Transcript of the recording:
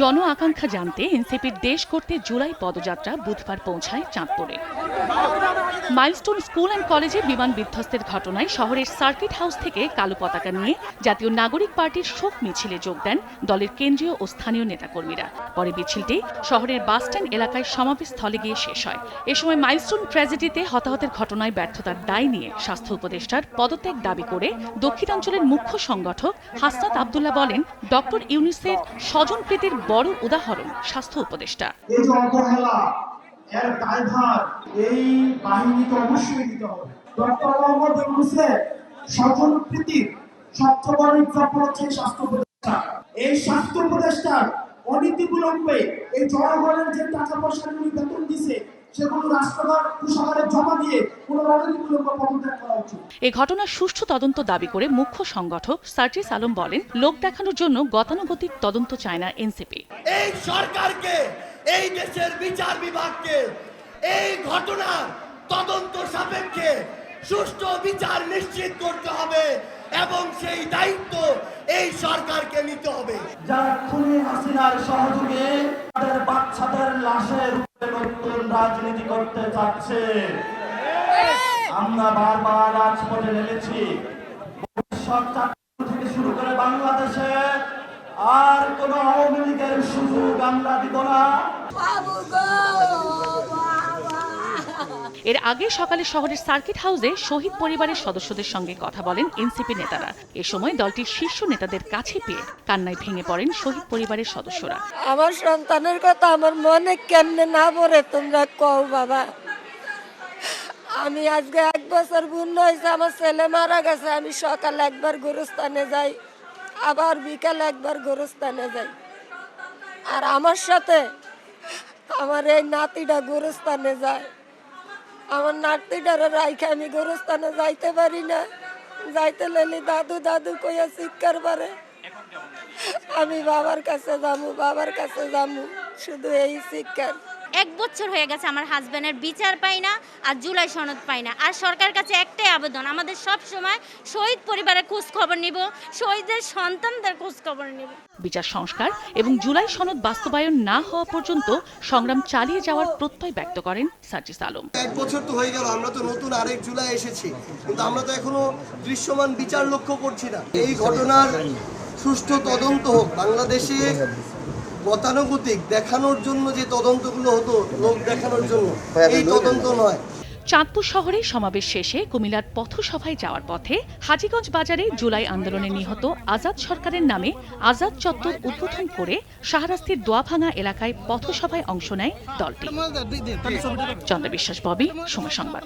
জন আকাঙ্ক্ষা জানতে এনসিপির দেশ করতে জুলাই পদযাত্রা বুধবার পৌঁছায় চাঁদপুরে। মাইলস্টোন স্কুল অ্যান্ড কলেজে বিমান বিধ্বস্তের ঘটনায় শহরের সার্কিট হাউস থেকে কালো পতাকা নিয়ে জাতীয় নাগরিক পার্টির শোক মিছিলে যোগ দেন দলের কেন্দ্রীয় ও স্থানীয় নেতাকর্মীরা। পরে মিছিলটি শহরের বাসস্ট্যান্ড এলাকায় সমাবেশ স্থলে গিয়ে শেষ হয়। এ সময় মাইলস্টোন ট্র্যাজেডিতে হতাহতের ঘটনায় ব্যর্থতার দায় নিয়ে স্বাস্থ্য উপদেষ্টার পদত্যাগ দাবি করে দক্ষিণাঞ্চলের মুখ্য সংগঠক হাসনাত আবদুল্লাহ বলেন, ডক্টর ইউনিসের স্বজনপ্রীতির বড় উদাহরণ স্বাস্থ্য উপদেষ্টা। এই হচ্ছে স্বাস্থ্য উপদেষ্টা। এই স্বাস্থ্য উপদেষ্টার এই জনগণের যে টাকা পয়সা উনি বেতন দিছে এ ঘটনার সুষ্ঠু তদন্ত দাবি করে মুখ্য সংগঠক সার্জিস আলম বলেন লোক দেখানোর জন্য গতানুগতিক তদন্ত চায় না এনসিপি। এই সরকারকে এই দেশের বিচার বিভাগকে এই ঘটনার তদন্ত সাপেক্ষে সুষ্ঠু বিচার নিশ্চিত করতে হবে। এবং সেই দায়িত্ব এই সরকারকে নিতে হবে। যারা খুনি হাসিনার সহযোগে তাদের বাচ্চাদের লাশের নতুন রাজনীতি করতে চাচ্ছে। আমরা বারবার রাজপথে নেমেছি। ভবিষ্যৎ থেকে শুরু করে বাংলাদেশে আর কোন আওয়ামী লীগের সুযোগ আমরা দিব না। এর আগে সকালে শহরের সার্কিট হাউসে শহীদ পরিবারের সদস্যদের সঙ্গে কথা বলেন এনসিপি নেতারা। এ সময় দলটির শীর্ষ নেতাদের কাছে পেয়ে কান্নায় ভেঙে পড়েন শহীদ পরিবারের সদস্যরা। আমার সন্তানের কথা আমার মনে কেমনে না পড়ে, তোমরা কও বাবা। আমি আজকে এক বছর পূর্ণ হয়েছে, আমার ছেলে মারা গেছে, আমি সকাল একবার গরুস্থানে যাই, আবার বিকালে একবার গরুস্থানে যাই। আর আমার সাথে আমার এই নাতিটা গরুস্থানে যায়। আমার নাতিটারে রাইখে আমি গোরস্থানে যাইতে পারি না। যাইতে লেলি দাদু দাদু কইয়া চিৎকার পারে আমি বাবার কাছে যামু, বাবার কাছে যামু, শুধু এই শিক্ষার এক বছর হয়ে গেছে আমার হাজব্যান্ডের বিচার পাই না আর জুলাই সনদ পাই না। আর সরকারের কাছে একটাই আবেদন আমাদের সব সময় শহীদ পরিবারের খোঁজ খবর নিব শহীদের সন্তানদের খোঁজ খবর নিব। বিচার সংস্কার এবং জুলাই সনদ বাস্তবায়ন না হওয়া পর্যন্ত সংগ্রাম চালিয়ে যাওয়ার প্রত্যয় ব্যক্ত করেন সার্জিস আলম। এক বছর তো হয়ে গেল আমরা তো নতুন আরেক জুলাই এসেছি কিন্তু আমরা তো এখনও দৃশ্যমান বিচার লক্ষ্য করছি না। এই ঘটনার সুষ্ঠু তদন্ত হোক বাংলাদেশে গতানুগতিক দেখানোর জন্য যে তদন্তগুলো হতো লোক দেখানোর জন্য এই তদন্ত নয়। চাঁদপুর শহরে সমাবেশ শেষে কুমিল্লার পথসভায় যাওয়ার পথে হাজীগঞ্জ বাজারে জুলাই আন্দোলনে নিহত আজাদ সরকারের নামে আজাদ চত্বর উদ্বোধন করে শাহরাস্তির দোয়াভাঙা এলাকায় পথসভায় অংশ নেয় দলটি। চন্দ্র বিশ্বাস ববি সময় সংবাদ।